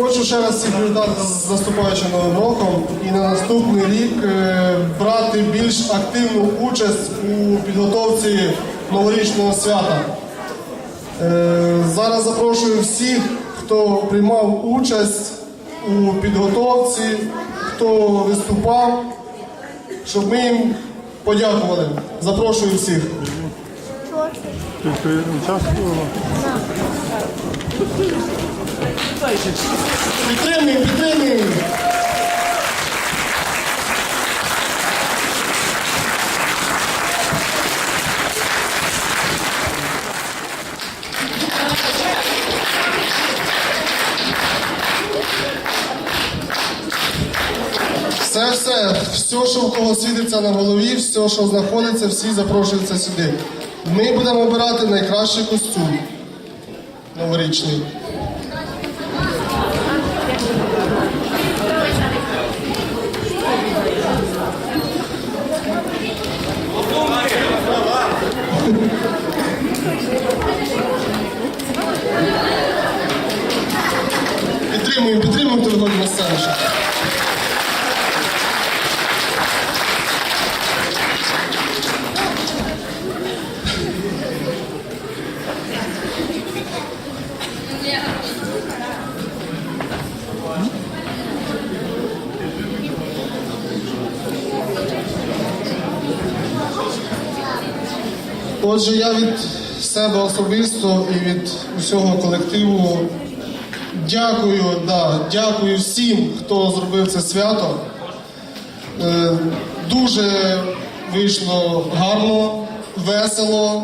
Хочу ще раз всіх привітати з наступаючим новим роком і на наступний рік е, брати більш активну участь у підготовці новорічного свята. Е, Зараз запрошую всіх, хто приймав участь у підготовці, хто виступав, щоб ми їм подякували. Запрошую всіх. Тільки участвувала. Підтримуємо, підтримуємо. Все, все, все, що в кого світиться на голові, все, що знаходиться, всі запрошуються сюди. Ми будемо обирати найкращий костюм новорічний. Підтримуємо, підтримуємо, хто виходить Отже, я від себе особисто і від усього колективу дякую, да, дякую всім, хто зробив це свято. Е, дуже вийшло гарно, весело.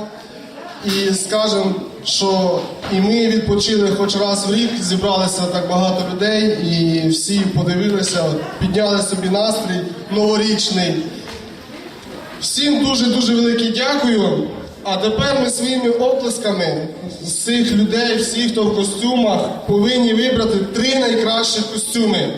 І скажемо, що і ми відпочили хоч раз в рік, зібралися так багато людей, і всі подивилися, підняли собі настрій новорічний. Всім дуже-дуже велике дякую. А тепер ми своїми оплесками з цих людей, всіх, хто в костюмах, повинні вибрати три найкращі костюми.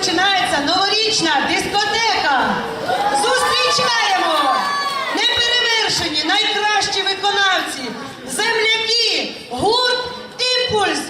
Починається новорічна дискотека. Зустрічаємо неперевершені найкращі виконавці, земляки, гурт імпульс.